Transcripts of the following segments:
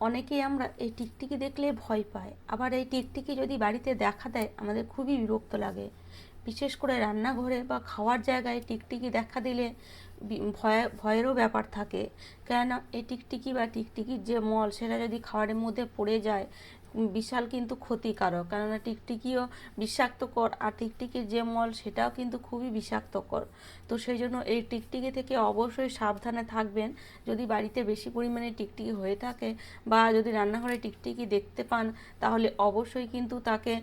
অনেকেই আমরা এই টিকটিকি দেখলে ভয় পায়। আবার এই টিকটিকি যদি বাড়িতে দেখা দেয়, আমাদের খুবই বিরক্ত লাগে। বিশেষ করে রান্নাঘরে বা খাওয়ার জায়গায় টিকটিকি দেখা দিলে ভয়, ভয়েরও ব্যাপার থাকে। কেননা, এই টিকটিকি বা টিকটিকির যে মল, সেটা যদি খাবারের মধ্যে পড়ে যায় বিশাল কিন্তু ক্ষতিকারক। কেননা টিকটিকিও বিষাক্তকর আর টিকটিকির যে মল, সেটাও কিন্তু খুবই বিষাক্তকর। তো সেই জন্য এই টিকটিকি থেকে অবশ্যই সাবধানে থাকবেন। যদি বাড়িতে বেশি পরিমাণে টিকটিকি হয়ে থাকে বা যদি রান্নাঘরে টিকটিকি দেখতে পান, তাহলে অবশ্যই কিন্তু তাকে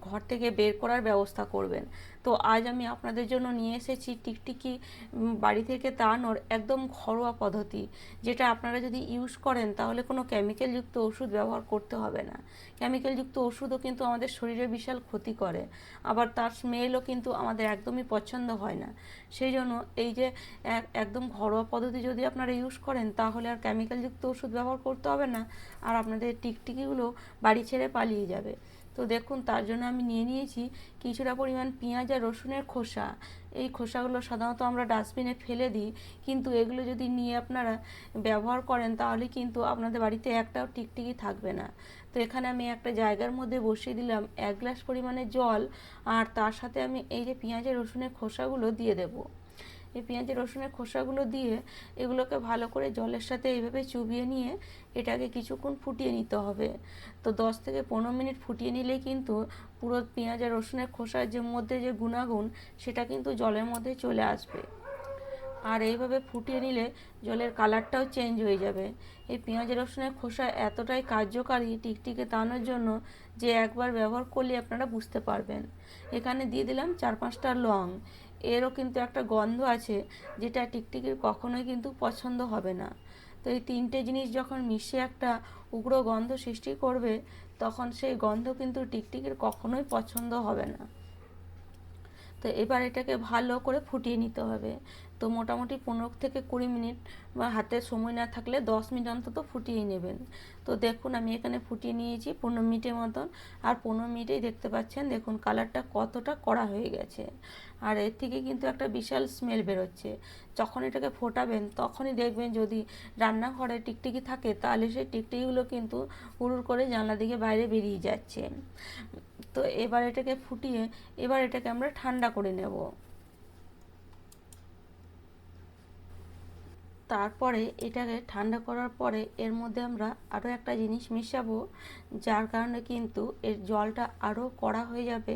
ঘর থেকে বের করার ব্যবস্থা করবেন। তো আজ আমি আপনাদের জন্য নিয়ে এসেছি টিকটিকি বাড়ি থেকে তাড়ানোর একদম ঘরোয়া পদ্ধতি, যেটা আপনারা যদি ইউজ করেন, তাহলে কোনো কেমিক্যালযুক্ত ওষুধ ব্যবহার করতে হবে না। কেমিক্যালযুক্ত ওষুধও কিন্তু আমাদের শরীরে বিশাল ক্ষতি করে। আবার তার স্মেলও কিন্তু আমাদের একদমই পছন্দ হয় না। সেই জন্য এই যে এক- একদম ঘরোয়া পদ্ধতি যদি আপনারা ইউজ করেন, তাহলে আর কেমিক্যালযুক্ত ওষুধ ব্যবহার করতে হবে না। আর আপনাদের টিকটিকিগুলো বাড়ি ছেড়ে পালিয়ে যাবে। তো দেখুন, তার জন্য আমি নিয়ে নিয়েছি কিছুটা পরিমাণ পেঁয়াজ আর রসুনের খোসা। এই খোসাগুলো সাধারণত আমরা ডাস্টবিনে ফেলে দিই, কিন্তু এগুলো যদি নিয়ে আপনারা ব্যবহার করেন, তাহলে কিন্তু আপনাদের বাড়িতে একটাও টিকটিকি থাকবে না। তো এখানে আমি একটা জায়গার মধ্যে বসিয়ে দিলাম এক গ্লাস পরিমাণে জল, আর তার সাথে আমি এই যে পেঁয়াজের রসুনের খোসাগুলো দিয়ে দেবো। এই পেঁয়াজের রসুনের খোসাগুলো দিয়ে এগুলোকে ভালো করে জলের সাথে এইভাবে চুবিয়ে নিয়ে এটাকে কিছুক্ষণ ফুটিয়ে নিতে হবে। তো দশ থেকে পনেরো মিনিট ফুটিয়ে নিলেই কিন্তু পুরো পেঁয়াজ আর রসুনের খোসার যে মধ্যে যে গুণাগুণ, সেটা কিন্তু জলের মধ্যে চলে আসবে। আর এইভাবে ফুটিয়ে নিলে জলের কালারটাও চেঞ্জ হয়ে যাবে। এই পেঁয়াজ রসুনের খোসা এতটাই কার্যকারী টিকটিকে তাড়ানোর জন্য যে একবার ব্যবহার করলে আপনারা বুঝতে পারবেন। এখানে দিয়ে দিলাম চার পাঁচটা লং। এরও কিন্তু একটা গন্ধ আছে যেটা টিকটিকির কখনোই কিন্তু পছন্দ হবে না। তো এই তিনটে জিনিস যখন মিশে একটা উগ্র গন্ধ সৃষ্টি করবে, তখন সেই গন্ধ কিন্তু টিকটিকির কখনোই পছন্দ হবে না। তো এবার এটাকে ভালো করে ফুটিয়ে নিতে হবে। তো মোটামুটি পনেরো থেকে কুড়ি মিনিট বা হাতে সময় না থাকলে দশ মিনিট অন্তত ফুটিয়ে নেবেন। তো দেখুন, আমি এখানে ফুটিয়ে নিয়েছি পনেরো মিনিটের মতন। আর পনেরো মিনিটেই দেখতে পাচ্ছেন, দেখুন কালারটা কতটা কড়া হয়ে গেছে। আর এর থেকে কিন্তু একটা বিশাল স্মেল বেরোচ্ছে। যখন এটাকে ফোটাবেন, তখনই দেখবেন যদি রান্নাঘরে টিকটিকি থাকে, তাহলে সেই টিকটিকিগুলো কিন্তু উড়ুর করে জানলা দিকে বাইরে বেরিয়ে যাচ্ছে। তো এবার এটাকে ফুটিয়ে, এবার এটাকে আমরা ঠান্ডা করে নেব। তারপরে এটাকে ঠান্ডা করার পরে এর মধ্যে আমরা আরও একটা জিনিস মেশাবো, যার কারণে কিন্তু এর জলটা আরও কড়া হয়ে যাবে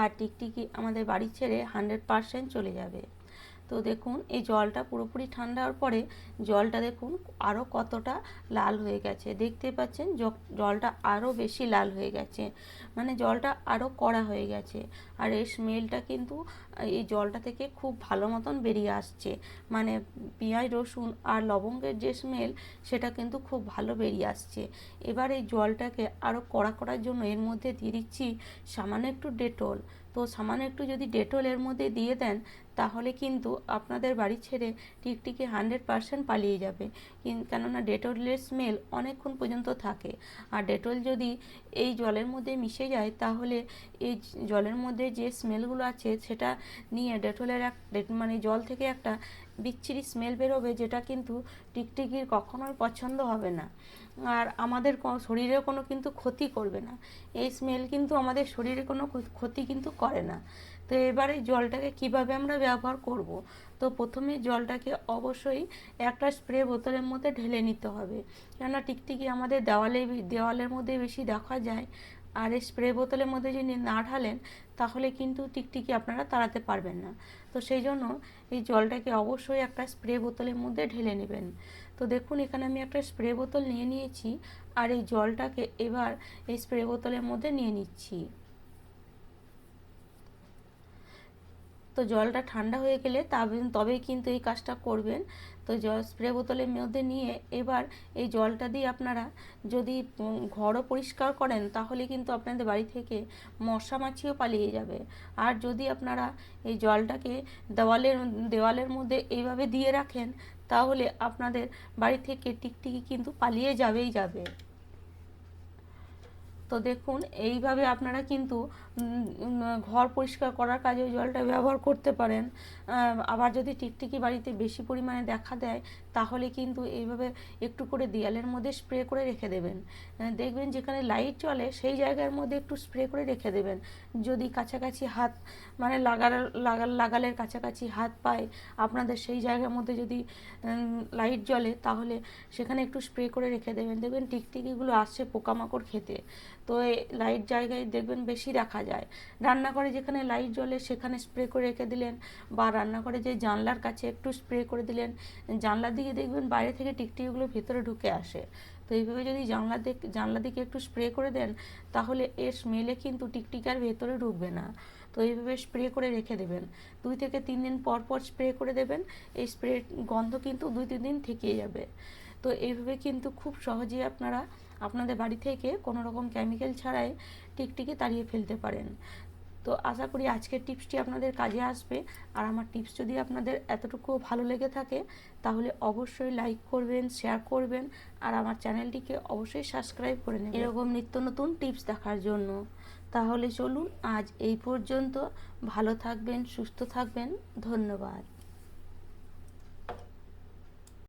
আর টিকটিকি আমাদের বাড়ি ছেড়ে হান্ড্রেড পারসেন্ট চলে যাবে। তো দেখুন, এই জলটা পুরোপুরি ঠান্ডা হওয়ার পরে জলটা দেখুন আরও কতটা লাল হয়ে গেছে। দেখতে পাচ্ছেন জলটা আরও বেশি লাল হয়ে গেছে। মানে জলটা আরও কড়া হয়ে গেছে। আর এই স্মেলটা কিন্তু, এই জলটা থেকে খুব ভালো মতন বেরিয়ে আসছে। মানে পেঁয়াজ, রসুন আর লবঙ্গের যে স্মেল, সেটা কিন্তু খুব ভালো বেরিয়ে আসছে। এবার এই জলটাকে আরও কড়া করার জন্য এর মধ্যে দিয়ে দিচ্ছি সামান্য একটু ডেটল। তো সামান্য একটু যদি ডেটল এর মধ্যে দিয়ে দেন, তাহলে কিন্তু আপনাদের বাড়ি ছেড়ে টিকটিকি হান্ড্রেড পারসেন্ট পালিয়ে যাবে। কিন- কেননা ডেটলের স্মেল অনেকক্ষণ পর্যন্ত থাকে। আর ডেটল যদি এই জলের মধ্যে মিশে যায়, তাহলে এই জলের মধ্যে যে স্মেলগুলো আছে, সেটা নিয়ে ডেটলের এক মানে জল থেকে একটা বিচ্ছিরি স্মেল বেরোবে, যেটা কিন্তু টিকটিকির কখনোই পছন্দ হবে না। আর আমাদের শরীরে কোনো কিন্তু ক্ষতি করবে না। এই স্মেল কিন্তু আমাদের শরীরে কোনো ক্ষতি কিন্তু করে না। তো এবারে জলটাকে কীভাবে আমরা ব্যবহার করব? তো প্রথমে জলটাকে অবশ্যই একটা স্প্রে বোতলের মধ্যে ঢেলে নিতে হবে। কেননা টিকটিকি আমাদের দেওয়ালে, দেওয়ালের মধ্যে বেশি দেখা যায়। আর এই স্প্রে বোতলের মধ্যে যদি না ঢালেন, তাহলে কিন্তু টিকটিকি আপনারা তাড়াতে পারবেন না। তো সেই জন্য এই জলটাকে অবশ্যই একটা স্প্রে বোতলের মধ্যে ঢেলে নেবেন। তো দেখুন, এখানে আমি একটা স্প্রে বোতল নিয়ে নিয়েছি, আর এই জলটাকে এবার এই স্প্রে বোতলের মধ্যে নিয়ে নিচ্ছি। তো জলটা ঠান্ডা হয়ে গেলে তবে তবেই কিন্তু এই কাজটা করবেন। তো জল স্প্রে বোতলের মধ্যে নিয়ে এবার এই জলটা দিয়ে আপনারা যদি ঘরও পরিষ্কার করেন তাহলে কিন্তু আপনাদের বাড়ি থেকে মশা মাছিও পালিয়ে যাবে। আর যদি আপনারা এই জলটাকে দেওয়ালের দেওয়ালের মধ্যে এইভাবে দিয়ে রাখেন তাহলে আপনাদের বাড়ি থেকে টিকটিকি কিন্তু পালিয়ে যাবেই যাবে। তো দেখুন, এইভাবে আপনারা কিন্তু ঘর পরিষ্কার করার কাজে ওই জলটা ব্যবহার করতে পারেন। আবার যদি টিকটিকি বাড়িতে বেশি পরিমাণে দেখা দেয়, তাহলে কিন্তু এইভাবে একটু করে দেয়ালের মধ্যে স্প্রে করে রেখে দেবেন। দেখবেন যেখানে লাইট চলে সেই জায়গার মধ্যে একটু স্প্রে করে রেখে দেবেন। যদি কাছাকাছি হাত মানে লাগার লাগাল লাগালের কাছাকাছি হাত পায়, আপনাদের সেই জায়গার মধ্যে যদি লাইট জ্বলে, তাহলে সেখানে একটু স্প্রে করে রেখে দেবেন। দেখবেন টিকটিকিগুলো আসছে পোকামাকড় খেতে। তো লাইট জায়গায় দেখবেন বেশি দেখা যায়। রান্নাঘরে যেখানে লাইট জ্বলে সেখানে স্প্রে করে রেখে দিলেন বা রান্নাঘরে যে জানলার কাছে একটু স্প্রে করে দিলেন, জানলার দিকে দেখবেন বাইরে থেকে টিকটিকিগুলো ভেতরে ঢুকে আসে। তো এইভাবে যদি জানলা দিক জানলার দিকে একটু স্প্রে করে দেন, তাহলে এর স্মেলে কিন্তু টিকটিকি আর ভেতরে ঢুকবে না। তো এইভাবে স্প্রে করে রেখে দেবেন। দুই থেকে তিন দিন পর পর স্প্রে করে দেবেন, এই স্প্রে গন্ধ কিন্তু দুই তিন দিন থেকেই যাবে। তো এইভাবে কিন্তু খুব সহজেই আপনারা আপনাদের বাড়ি থেকে কোনো রকম কেমিক্যাল ছাড়াই টিকটিকি তাড়িয়ে ফেলতে পারেন। তো আশা করি আজকের টিপসটি আপনাদের কাজে আসবে। আর আমার টিপস যদি আপনাদের এতটুকু ভালো লেগে থাকে, তাহলে অবশ্যই লাইক করবেন শেয়ার করবেন, আর আমার চ্যানেলটিকে অবশ্যই সাবস্ক্রাইব করে নেবেন। এরকম নিত্য নতুন টিপস দেখার জন্য। তাহলে চলুন আজ এই পর্যন্ত। ভালো থাকবেন, সুস্থ থাকবেন। ধন্যবাদ।